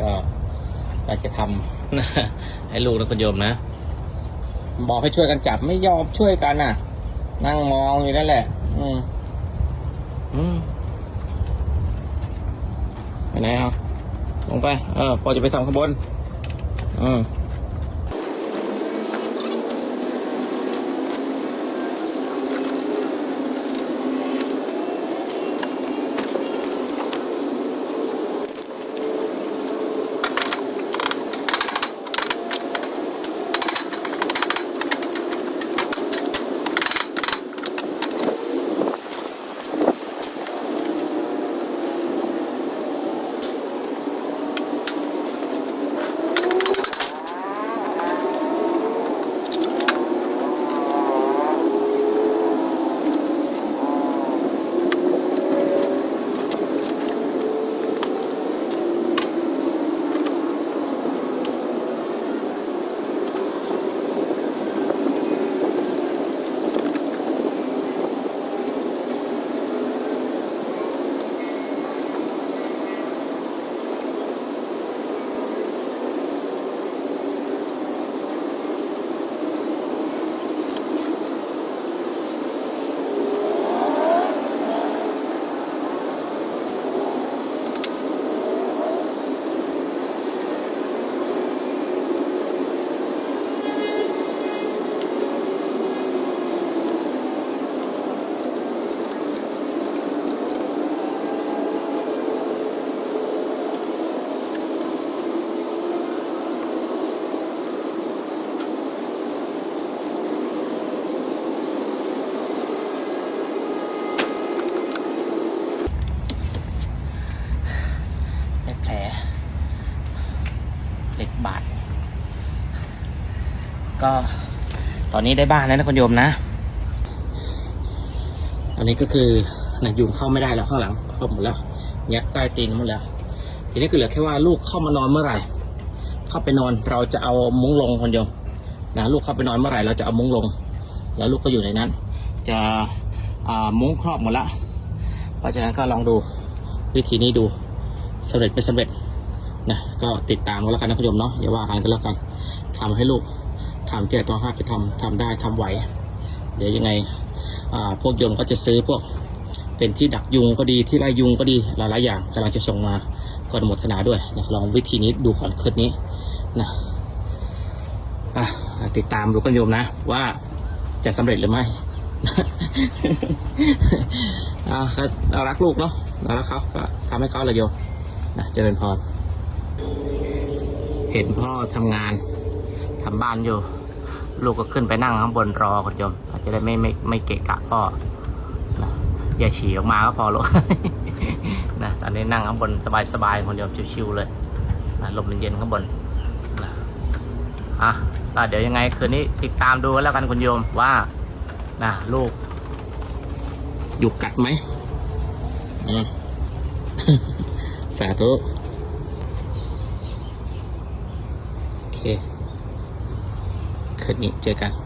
ก็อยากจะทำให้ลูกนะคุณโยมนะ บอกให้ช่วยกันจับไม่ยอมช่วยกันน่ะ นั่งมองอยู่นั่นแหละ อืมอืมไปไหนครับลงไป เออ พอจะไปส่องข้างบนอืม ก็ตอนนี้ได้บ้านแล้วนะคุณโยมนะ อันนี้ก็คือนะยุงเข้าไม่ได้แล้วข้างหลังครบหมดแล้วยัดใต้ตีนหมดแล้ว ทีนี้ก็เหลือแค่ว่าลูกเข้ามานอนเมื่อไหร่ เข้าไปนอนเราจะเอามุ้งลงคนโยมนะลูกเข้าไปนอนเมื่อไหร่เราจะเอามุ้งลง แล้วลูกก็อยู่ในนั้น จะอ่ามุ้งครอบหมดละเพราะฉะนั้นก็ลองดูวิธีนี้ดูสำเร็จไม่สำเร็จนะก็ติดตามกันแล้วกันนะคุณโยมเนาะอย่าว่ากันก็แล้วกันทำให้ลูก ทำแก่ตัวห้าไปทำทำได้ทำไหว เดี๋ยวยังไงพวกโยมก็จะซื้อพวกเป็นที่ดักยุงก็ดีที่ไล่ยุงก็ดีหลายๆอย่างกำลังจะส่งมาก็อนุโมทนาด้วยนะลองวิธีนี้ดูก่อนคืนนี้นะติดตามดูกันโยมนะ ว่าจะสำเร็จหรือไม่เอาครับเรารักลูกเนาะเรารักเขาก็ทำให้เขาเลยโยมนะเจริญพรเห็นพ่อทำงานทำบ้านอยู่ ลูกก็ขึ้นไปนั่งข้างบนรอคุณโยมอาจจะได้ไม่ไม่ไม่เกะกะพ่อนะอย่าฉี่ออกมาก็พอลูกนะตอนนี้นั่งข้างบนสบายๆคนโยมชิวๆเลยนะลมเย็นๆข้างบนนะอะเดี๋ยวยังไงคืนนี้ติดตามดูกันแล้วกันคุณโยมว่านะลูกอยู่กัดไหมสาธุโอเค คืนนี้เจอกัน